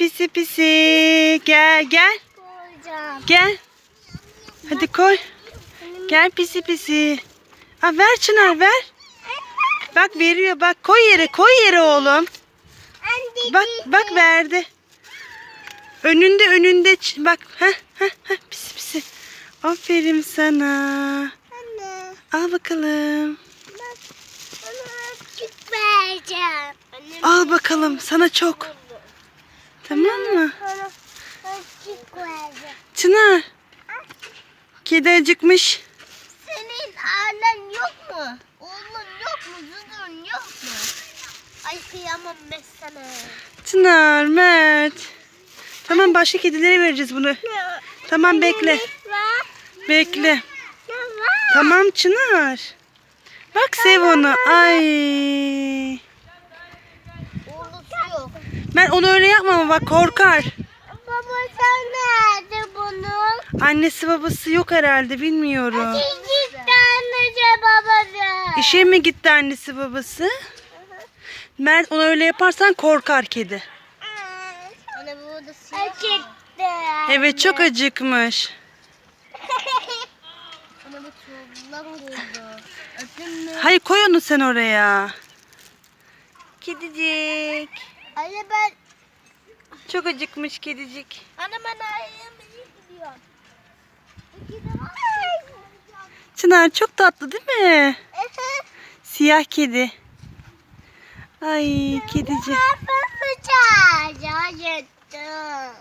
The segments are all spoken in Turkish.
pisi pisi. Gel gel. Koyacağım. Gel. Hadi koy. Gel pisi pisi. Ha, ver Çınar ver. Bak veriyor bak koy yere koy yere oğlum. Bak bak verdi. Önünde önünde bak. Heh, heh, heh, pisi pisi. Aferin sana. Anne. Al bakalım. Bak. Bana küçük vereceğim. Al bakalım sana çok. Tamam mı? Çınar. Kedi acıkmış. Senin annen yok mu? Oğlun yok mu? Zuzun yok mu? Ay kıyamam ben sana. Çınar, Mert. Tamam başka kedilere vereceğiz bunu. Tamam bekle. Bekle. Tamam Çınar. Bak sev onu. Ay. Mert onu öyle yapma ama bak korkar. Baba sen nerede bunun? Annesi babası yok herhalde bilmiyorum. İki tane babası. İşe mi gitti annesi babası? Mert onu öyle yaparsan korkar kedi. Acıktı. Evet çok acıkmış. Hayır koy onu sen oraya. Kedicik. Anne ben, Çok acıkmış kedicik. anne ben ayağımı gidiyorum. Çınar çok tatlı değil mi? Siyah kedi. Ay kedicik.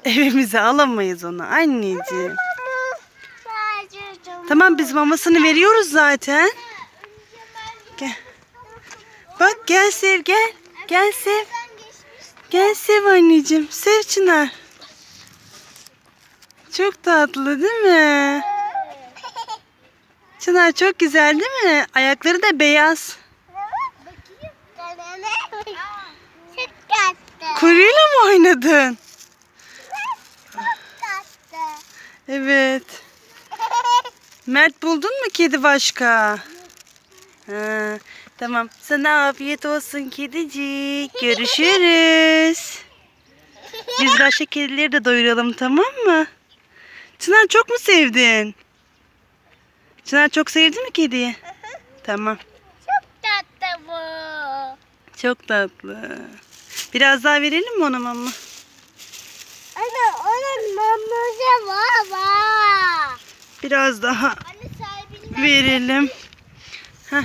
Evimize alamayız onu anneciğim. Tamam biz mamasını veriyoruz zaten. Gel. Bak gel sev gel. Gel sev. Gel sev anneciğim. Sev Çınar. Çok tatlı değil mi? Çınar çok güzel değil mi? Ayakları da beyaz. Kuyruğuyla mı oynadın? Evet. Mert buldun mu kedi başka? Ha, tamam. Sana afiyet olsun kedicik. Görüşürüz. Biz başka kedileri de doyuralım tamam mı? Çınar çok mu sevdin? Çınar çok sevdi mi kediyi? Tamam. Çok tatlı bu. Çok tatlı. Biraz daha verelim mi ona mama? Anne onun maması var. Biraz daha Anne verelim. Heh,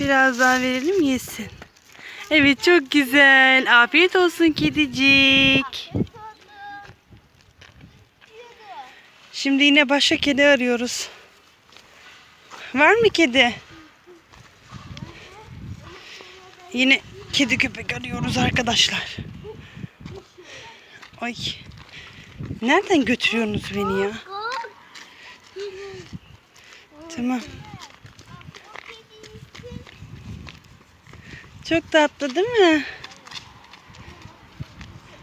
biraz daha verelim yesin. Evet çok güzel. Afiyet olsun kedicik. Şimdi yine başka kedi arıyoruz. Var mı kedi? Yine kedi köpek arıyoruz arkadaşlar. Ay. Nereden götürüyorsunuz beni ya? Tamam. Çok tatlı değil mi?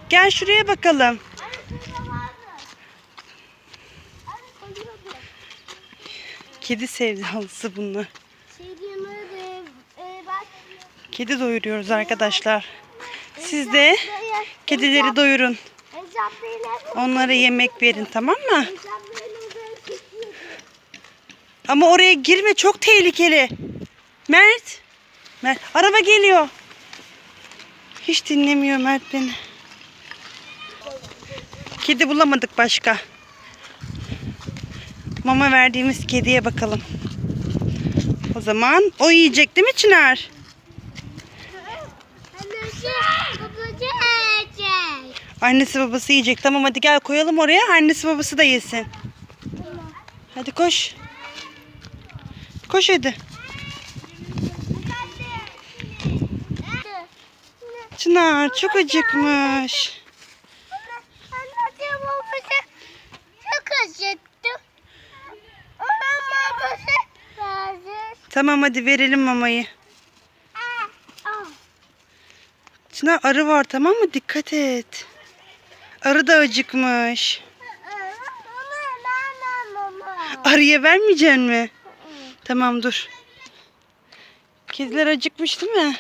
Gel şuraya bakalım. Kedi sevdalısı bunlar. Kedi doyuruyoruz arkadaşlar. Siz de kedileri doyurun. Onlara yemek verin tamam mı? Ama oraya girme çok tehlikeli. Mert. Mert. Araba geliyor. Hiç dinlemiyor Mert beni. Kedi bulamadık başka. Mama verdiğimiz kediye bakalım. O zaman o yiyecek değil mi Çınar? Annesi, babacı yiyecek. Annesi babası yiyecek. Tamam hadi gel koyalım oraya. Annesi babası da yesin. Hadi koş. Koş hadi. Çınar çok acıkmış. Çok. Tamam hadi verelim mamayı. Çınar arı var tamam mı? Dikkat et. Arı da acıkmış. Arıya vermeyeceksin mi? Tamam dur. Kediler acıkmış değil mi?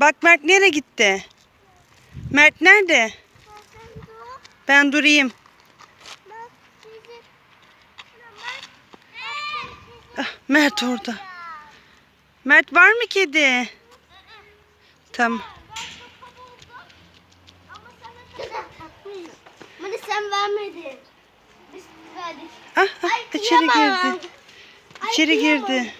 Bak Mert nereye gitti? Mert nerede? Ben durayım. Ah, Mert orada. Mert var mı kedi? Tamam. Bunu sen vermedin. Biz verdik. Ah, ah, içeri girdi. İçeri girdi.